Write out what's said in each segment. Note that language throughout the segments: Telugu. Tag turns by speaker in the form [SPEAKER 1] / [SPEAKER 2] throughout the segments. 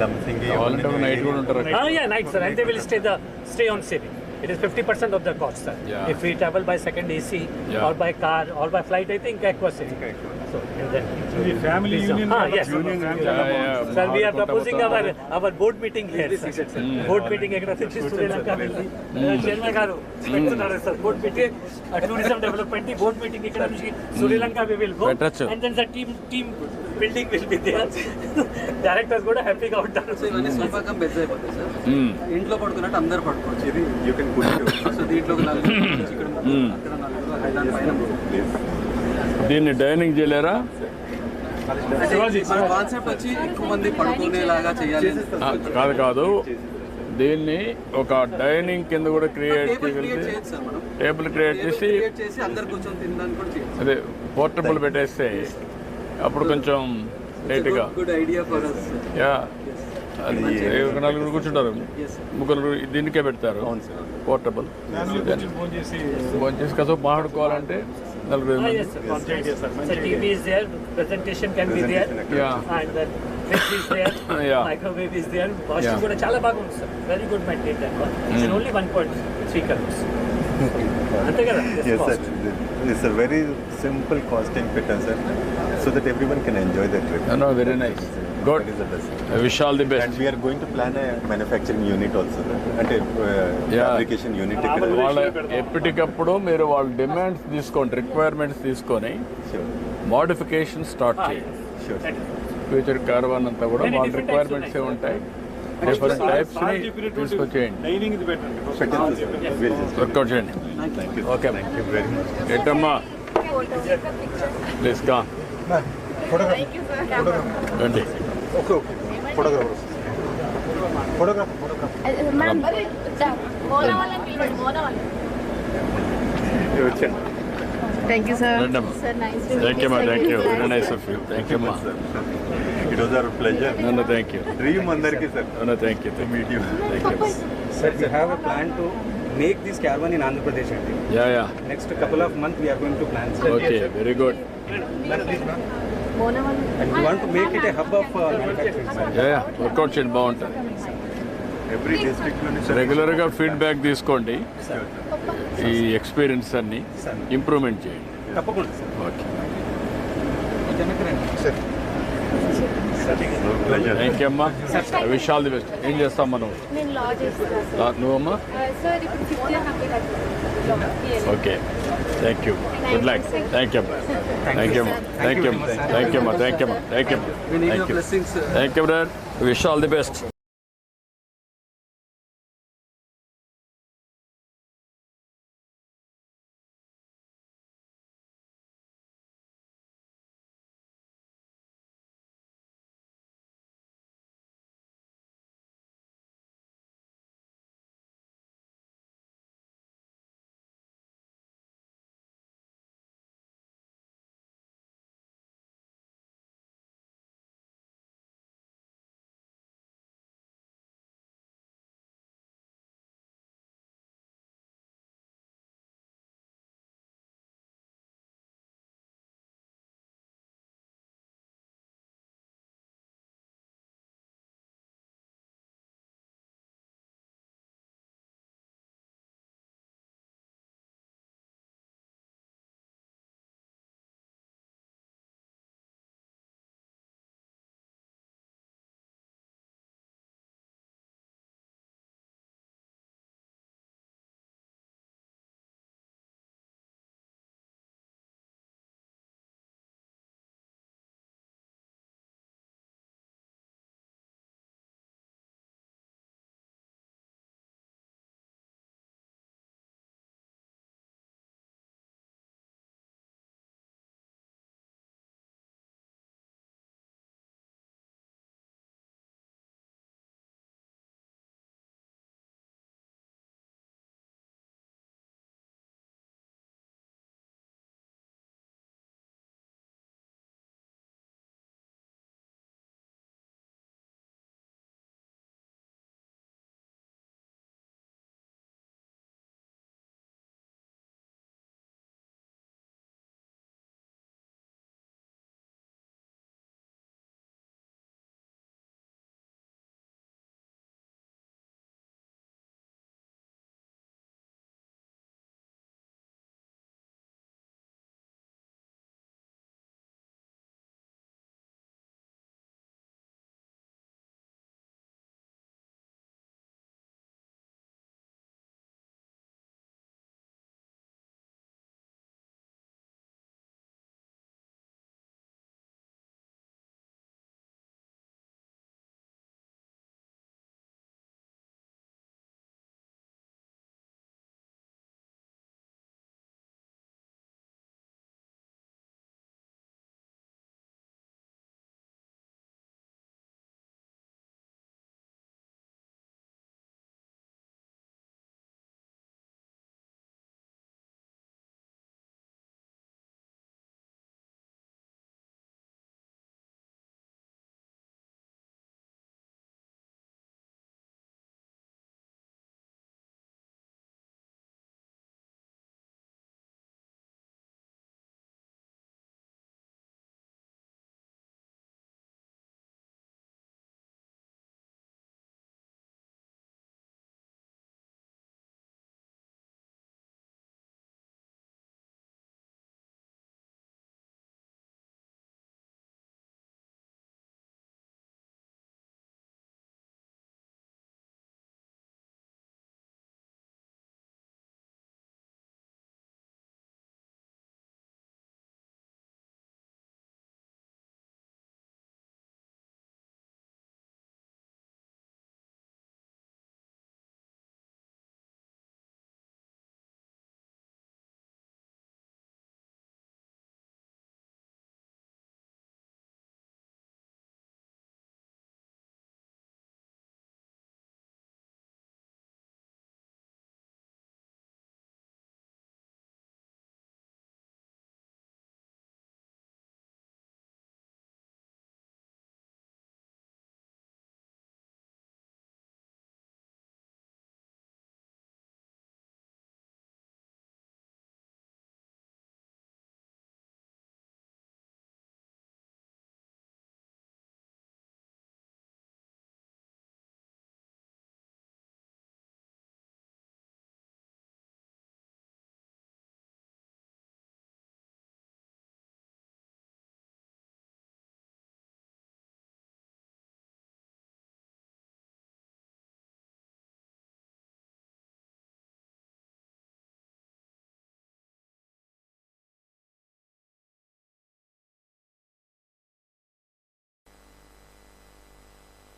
[SPEAKER 1] లంసింగి
[SPEAKER 2] నైట్ కూడా ఉంటారు.
[SPEAKER 3] Oh night sir, and they will stay the stay on city. It is 50% of the cost, sir.
[SPEAKER 2] Yeah.
[SPEAKER 3] If we travel by second AC
[SPEAKER 2] Yeah.
[SPEAKER 3] or by car or by flight, I think Aqua City. So, and then,
[SPEAKER 4] family union
[SPEAKER 3] ah, yes.
[SPEAKER 2] Yeah, yeah.
[SPEAKER 3] Sir, we are proposing our our board meeting here. sir. Board meeting ఎక్కడ నుంచి శ్రీలంక వెళ్ళి చైర్మన్ గారు పెడుతున్నారు sir board meeting tourism development board meeting ఇక్కడ నుంచి శ్రీలంక వి విల్ గో
[SPEAKER 2] పెట్టొచ్చు.
[SPEAKER 3] And then the team team building will be there directors కూడా హ్యాపీగా ఉంటారు
[SPEAKER 5] సో ఇవన్నీ స్వల్పకం బెడ్స్ అయిపోతాయి సార్
[SPEAKER 2] మ్మ్.
[SPEAKER 5] ఇంట్లో పడుకున్నట్టు అందరు పడుకోవచ్చు
[SPEAKER 1] ఇది యూ కెన్
[SPEAKER 2] దీన్ని డైనింగ్ చేయలేరా?
[SPEAKER 5] మన కాన్సెప్ట్ వచ్చి ఎక్కువ మంది పడుకునేలాగా చేయాలి
[SPEAKER 2] ఆ, కాదు కాదు. దీన్ని ఒక డైనింగ్ కింద కూడా క్రియేట్
[SPEAKER 5] టేబుల్ క్రియేట్
[SPEAKER 2] చేసి
[SPEAKER 5] క్రియేట్ చేసి అందరు కూర్చొని తినడానికి కూడా చేయొచ్చు.
[SPEAKER 2] అదే పోర్టబుల్ పెట్టేస్తే అప్పుడు కొంచెం లేట్గా
[SPEAKER 5] good idea for us
[SPEAKER 2] yeah. నలుగురు కూర్చుంటారు. ముగ్గురు దీనికే పెడతారు. పోర్టబుల్
[SPEAKER 4] ఫోన్ చేసి
[SPEAKER 2] కాసేపు మాట్లాడుకోవాలంటే నలుగురు
[SPEAKER 3] very
[SPEAKER 2] simple
[SPEAKER 3] cost in fit sir so that everyone
[SPEAKER 1] can enjoy
[SPEAKER 2] that very nice good wish all the best
[SPEAKER 1] we plan a manufacturing unit also అంటే అప్లికేషన్ యూనిట్
[SPEAKER 2] వాళ్ళ ఎప్పటికప్పుడు మీరు వాళ్ళ డిమాండ్స్ తీసుకోండి రిక్వైర్మెంట్స్ తీసుకొని మోడిఫికేషన్ స్టార్ట్ చేయండి. ఫ్యూచర్ కార్వాన్ అంతా కూడా వాళ్ళ రిక్వైర్మెంట్స్
[SPEAKER 3] ఏ
[SPEAKER 2] ఉంటాయి. టైప్స్ చేయండి. Okay
[SPEAKER 1] thank you very please కా
[SPEAKER 2] ఏంటమ్మా ప్లీజ్ కా రండి
[SPEAKER 6] మనం మోన వాళ్ళని పిలవండి, మోన వాళ్ళని.
[SPEAKER 1] వచ్చండి
[SPEAKER 6] Thank you, sir.
[SPEAKER 2] రండమ్మా
[SPEAKER 6] Sir, nice to meet
[SPEAKER 2] thank you
[SPEAKER 6] you,
[SPEAKER 2] మా
[SPEAKER 6] sir.
[SPEAKER 2] Thank you very nice of you thank you అమ్మా
[SPEAKER 1] ఇట్ వాజ్ అవర్ ప్లెజర్
[SPEAKER 2] నన్ను థ్యాంక్ యూ
[SPEAKER 1] డ్రీమ్ అందరికీ సార్
[SPEAKER 2] నన్ను thank you
[SPEAKER 1] meet you
[SPEAKER 7] Sir, we have a plan to make this caravan in Andhra Pradesh. I think.
[SPEAKER 2] Yeah yeah
[SPEAKER 7] Next couple of months, we are going to plan. Sir.
[SPEAKER 2] Okay very good
[SPEAKER 6] మోన వాళ్ళని.
[SPEAKER 7] And we want to make it a hub of uh, manufacturing.
[SPEAKER 2] Workout చేయండి బాగుంటుంది.
[SPEAKER 1] ఎవ్రీ డిస్ట్రిక్ట్లోని
[SPEAKER 2] రెగ్యులర్గా ఫీడ్బ్యాక్ తీసుకోండి. ఈ ఎక్స్పీరియన్స్ అన్ని ఇంప్రూవ్మెంట్ చేయండి.
[SPEAKER 7] తప్పకుండా sir
[SPEAKER 2] okay
[SPEAKER 1] pleasure
[SPEAKER 2] thank you అమ్మా. విష్ ఆల్ ది బెస్ట్ ఏం చేస్తాం. మనం నువ్వమ్మా? Okay Thank you. Good luck. Thank you. Thank you. Thank you. Thank you.
[SPEAKER 5] Thank you. Thank
[SPEAKER 2] you. Thank
[SPEAKER 5] you.
[SPEAKER 2] Thank you, brother. Wish all the best.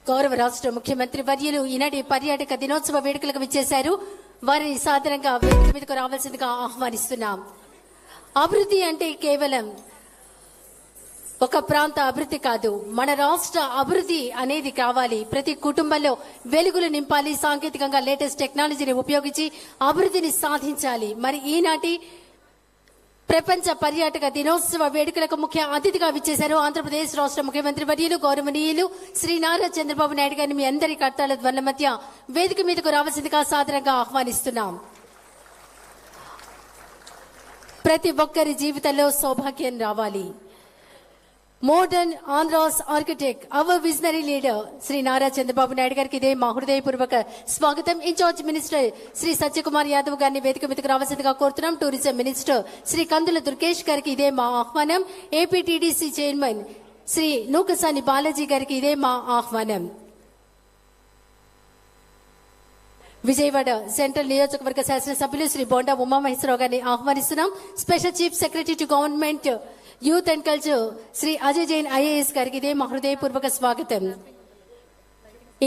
[SPEAKER 8] గౌరవ రాష్ట్ర ముఖ్యమంత్రి వర్యులు ఈనాటి పర్యాటక దినోత్సవ వేడుకలకు విచ్చేశారు. వారిని సాధారణంగా వేదిక మీదకు రావాల్సిందిగా ఆహ్వానిస్తున్నాం. అభివృద్ధి అంటే కేవలం ఒక ప్రాంత అభివృద్ధి కాదు మన రాష్ట్ర అభివృద్ధి అనేది కావాలి. ప్రతి కుటుంబంలో వెలుగులు నింపాలి సాంకేతికంగా లేటెస్ట్ టెక్నాలజీని ఉపయోగించి అభివృద్ధిని సాధించాలి. మరి ఈనాటి ప్రపంచ పర్యాటక దినోత్సవ వేడుకలకు ముఖ్య అతిథిగా విచ్చేశారు ఆంధ్రప్రదేశ్ రాష్ట్ర ముఖ్యమంత్రి వర్యులు గౌరవనీయులు శ్రీ నారా చంద్రబాబు నాయుడు గారిని మీ అందరి కర్తాల ధ్వనుల మధ్య వేదిక మీదకు రావాల్సిందిగా సాదరంగా ఆహ్వానిస్తున్నాం. ప్రతి ఒక్కరి జీవితంలో సౌభాగ్యం రావాలి. Modern Andhra's architect our visionary leader Shri Nara Chandrababu Naidu గారికి ఇదే మా హృదయపూర్వక స్వాగతం. In charge minister Shri Satyakumar Yadav గారిని వేదిక మీదకు రావాల్సిందిగా కోరుతున్నాం. టూరిజం మినిస్టర్ శ్రీ కందుల దుర్గేష్ గారికి ఇదే మా ఆహ్వానం. ఏపీటీడీసీ చైర్మన్ శ్రీ నూకసాని బాలాజీ గారికి ఇదే మా ఆహ్వానం. విజయవాడ సెంట్రల్ నియోజకవర్గ శాసనసభ్యులు శ్రీ బోండా ఉమామహేశ్వరరావు గారిని ఆహ్వానిస్తున్నాం. Special chief secretary to government youth and culture Shri Ajay Jain IAS గారికి ఇదే మా హృదయపూర్వక స్వాగతం.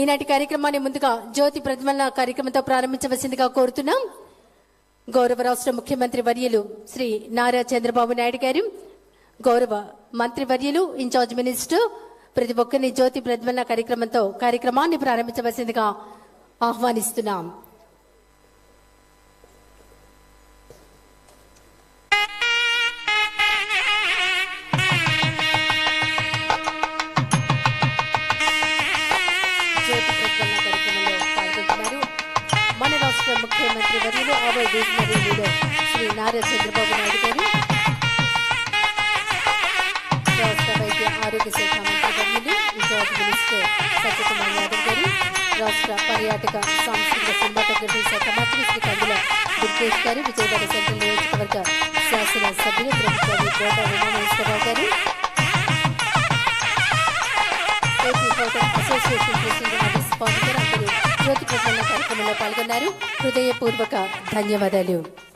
[SPEAKER 8] ఈనాటి కార్యక్రమాన్ని ముందుగా జ్యోతి ప్రతిమల కార్యక్రమంతో ప్రారంభించవలసిందిగా కోరుతున్నాం. గౌరవ రాష్ట్ర ముఖ్యమంత్రి వర్యులు శ్రీ నారా చంద్రబాబు నాయుడు గారు గౌరవ మంత్రి వర్యులు ఇన్ఛార్జ్ మినిస్టర్ ప్రతి ఒక్కరిని జ్యోతి ప్రతిమల కార్యక్రమంతో కార్యక్రమాన్ని ప్రారంభించవలసిందిగా ఆహ్వానిస్తున్నాం. వర్యులు అవర్ విజనరీ శ్రీ నారా చంద్రబాబు నాయుడు గారు. రాష్ట్ర వైద్య ఆరోగ్య శాఖ మంత్రి వర్యులు ఇన్ఛార్జ్ మినిస్టర్ సత్యకుమార్ యాదవ్ గారు రాష్ట్ర పర్యాటక సాంస్కృతిక సినిమాటోగ్రఫీ శాఖ మంత్రి శ్రీ కందుల దుర్గేష్ గారు విజయవాడ సెంట్రల్ నియోజకవర్గ శాసన సభ్యులు ప్రభుత్వ గారు. అసోసియేషన్ ప్రెసిడెంట్ జ్యోతి ప్రసన్న కార్యక్రమంలో పాల్గొన్నారు. హృదయపూర్వక ధన్యవాదాలు.